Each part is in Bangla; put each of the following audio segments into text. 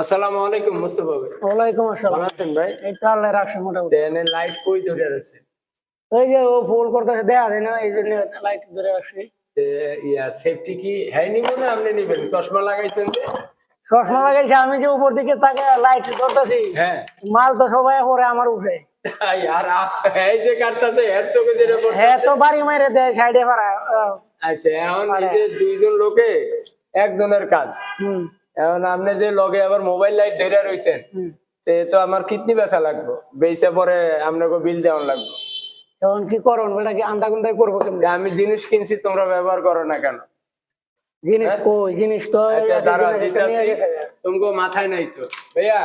আসসালামু আলাইকুম মুস্তফা ভাই। ওয়ালাইকুম আসসালাম। আছেন ভাই? এই তো আল্লাহ রাখছে মোটামুটি। দেনে লাইট কই ধরে রয়েছে ওই যে ও করতেছে দেয়া যায় না এই জন্য লাইট ধরে রাখছি। ইয়া সেফটি কি হ্যাঁ নিব না আপনি নিবেন। চশমা লাগাইছেন চশমা লাগাইছি আমি যে উপর দিকে তাকে লাইট ধরতেছি হ্যাঁ। মাল তো সবাই পরে আমার উঠে আর এই যে কাটতাছে এর চোখে যেটা হ্যাঁ তো বাড়ি দেয় সাইডে পারা আচ্ছা এখন এই যে দুইজন লোকে একজনের কাজ। হুম। এখন আপনি যে লগে আবার মোবাইল লাইট ধরে রইছেন হুম। তে তো আমার কিডনি বেচা লাগবে। বেচে পরে আপনাকে বিল দেওয়া লাগবে। এখন কি করুন? বেটা কি আন্দা গুন্দাই করব কেমন? আমি জিনিস কিনছি তোমরা ব্যবহার করো না কেন? জিনিস কই? জিনিস তো আচ্ছা দাঁড়া দিতাছি। মাথায় নাই তো। ভাইয়া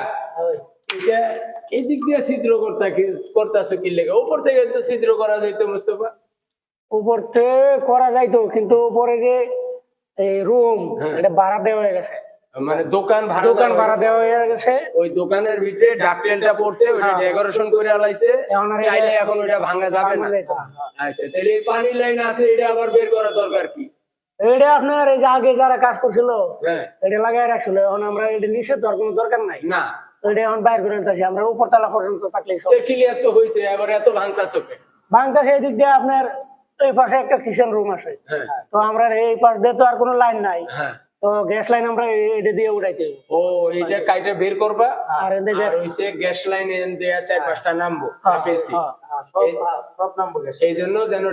এই দিক দিয়ে ছিদ্র করতা কি করতাছো কি লেগে? উপর থেকে তো ছিদ্র করা যাইতো মুস্তফা। উপর থেকে করা যাইতো কিন্তু উপরে যে এই রুম এটা ভাড়া দেওয়া হয়ে গেছে। মানে দোকান ভাড়া দোকান ভাড়া দেওয়া হয়ে গেছে। ওই দোকানের ভিতরে পড়ছে ওইটা হ্যাঁ। ডেকোরেশন করে আলাইছে। এখন চাইলে ভাঙা যাবে না। ভাঙা যাইতো না। আচ্ছা তাহলে এই পানি লাইন আছে এটা আবার বের করা দরকার কি? এটা আপনার এই যে আগে যারা কাজ করছিল হ্যাঁ। এটা লাগাই রাখছিল এখন আমরা এটা কোনো দরকার নাই। না। এটা এখন বাইর করে আমরা উপরতলা পর্যন্ত ক্লিয়ার তো হয়েছে এবার এত ভাঙতাছো কে? বাংলাদেশে এই দিক দিয়ে আপনার এই পাশে একটা কিচেন রুম আছে। হ্যাঁ। তো আমরা এই পাশ দিয়ে তো আর কোনো লাইন নাই। তো গ্যাস লাইন আমরা এটা দিয়ে উঠাইতে ও এইটা কাইটা বের করবা আর এতে গ্যাস হইছে গ্যাস লাইন এন দেয়া চার পাঁচটা নামবো হ্যাঁ, পেয়েছি। হ্যাঁ। সব সব নাম্বার এই জন্য যেন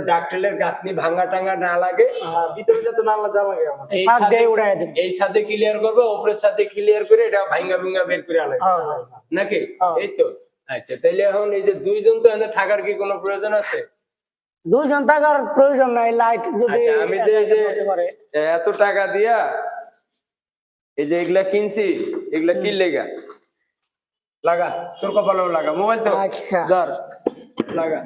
গাঁথনি ভাঙা টাঙ্গা না লাগে। আর ভিতরে যাতে নাল্লা যাওয়া এই হাত ছাদে- উড়াই দেবে। এই সাথে ক্লিয়ার করবে ওপরের সাথে ক্লিয়ার করে এটা ভাঙ্গা বের করে আলাদা হ্যাঁ, হ্যাঁ, হ্যাঁ। নাকি? হ্যাঁ। এই তো। আচ্ছা তাইলে এখন এই যে দুইজন তো এনে থাকার কি কোনো প্রয়োজন আছে? দুইজন থাকার প্রয়োজন নাই লাইট যদি আচ্ছা আমি যে এত টাকা দিয়া এই যে এগুলা কিনছি এগুলা কি লেগা লাগা তোর কপালেও লাগা। মোবাইল তো। আচ্ছা। ধর লাগা।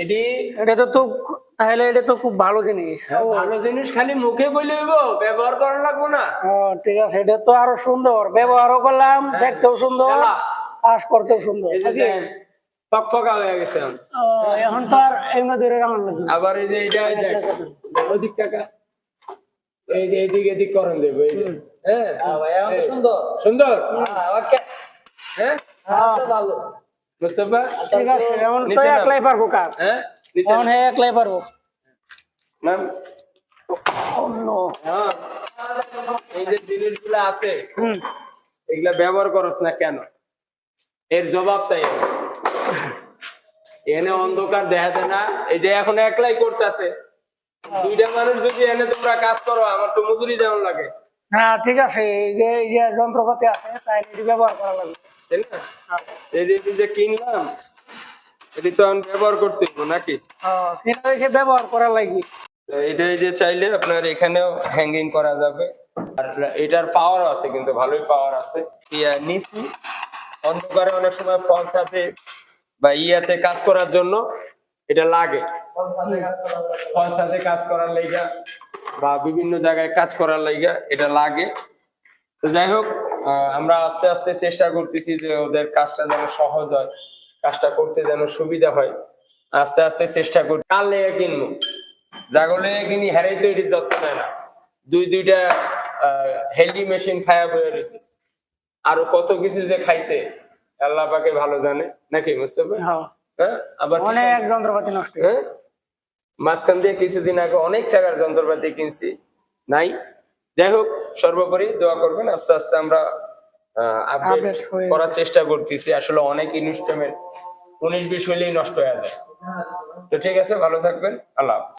এডি এটা তো তো তাহলে এটা তো খুব ভালো জিনিস। ভালো জিনিস খালি মুখে কইলে হইব ব্যবহার করা লাগবো না। ও, ঠিক আছে এটা তো আরও সুন্দর। ব্যবহারও করলাম দেখতেও সুন্দর। কাজ করতেও সুন্দর পকপকা হয়ে গেছে। এখন। তো আর এমনি দূরে রাখার লাগবে আবার এই যে এটা এই দেখ, ওদিক টাকা এই যে এদিক এদিক করন দেবো এই যে। হ্যাঁ? সুন্দর। সুন্দর? হ্যাঁ? হ্যাঁ, ভালো ঠিক আছে এখন তো একলাই পারব কাজ হ্যাঁ? এখন হ্যাঁ একলাই পারব। নাম হ্যাঁ। এই যে জিনিসগুলো আছে এগুলা ব্যবহার করস না কেন? এর জবাব চাই এনে অন্ধকার দেখা যায় না। এই যে এখন একলাই করতেছে। দুইটা মানুষ যদি এনে তোমরা কাজ করো আমার তো মজুরি যেমন লাগে। হ্যাঁ ঠিক আছে এই যে এই যে যন্ত্রপাতি আছে তাই এটি ব্যবহার করা লাগবে। তাই না? এই যে যে কিনলাম এটি তো এখন ব্যবহার করতে নাকি? হ্যাঁ, যে ব্যবহার করা লাগবে। এটা এই যে চাইলে আপনার এখানেও হ্যাঙ্গিং করা যাবে। আর এটার পাওয়ার আছে কিন্তু ভালোই পাওয়ার আছে। নিচি অন্ধকারে অনেক সময় ফল সাথে বা ইয়াতে কাজ করার জন্য। এটা লাগে। ফল সাথে কাজ করার লাইগা বা বিভিন্ন জায়গায় কাজ করার লাইগা এটা লাগে। তো যাই হোক আমরা আস্তে আস্তে চেষ্টা করতেছি যে ওদের কাজটা যেন সহজ হয় কাজটা করতে যেন সুবিধা হয়। আস্তে আস্তে চেষ্টা করি কাল লেগে কিনবো? জাগলে কিনি হেরাই তো এটির যত্ন নেয় না। দুই দুইটা হেলদি মেশিন খায়া বয়ে রয়েছে। আরও কত কিছু যে খাইছে আল্লাহ পাকে ভালো জানে। নাকি মুস্তফা? হ্যাঁ। হ্যাঁ? আবার অনেক যন্ত্রপাতি নষ্ট হ্যাঁ মাঝখান দিয়ে কিছুদিন আগে অনেক টাকার যন্ত্রপাতি কিনছি। নাই? যাই হোক সর্বোপরি দোয়া করবেন আস্তে আস্তে আমরা আপডেট করার চেষ্টা করতেছি। আসলে অনেক ইনস্ট্রুমেন্ট উনিশ বিশ হলেই নষ্ট হয়ে যায়। তো ঠিক আছে ভালো থাকবেন আল্লাহ।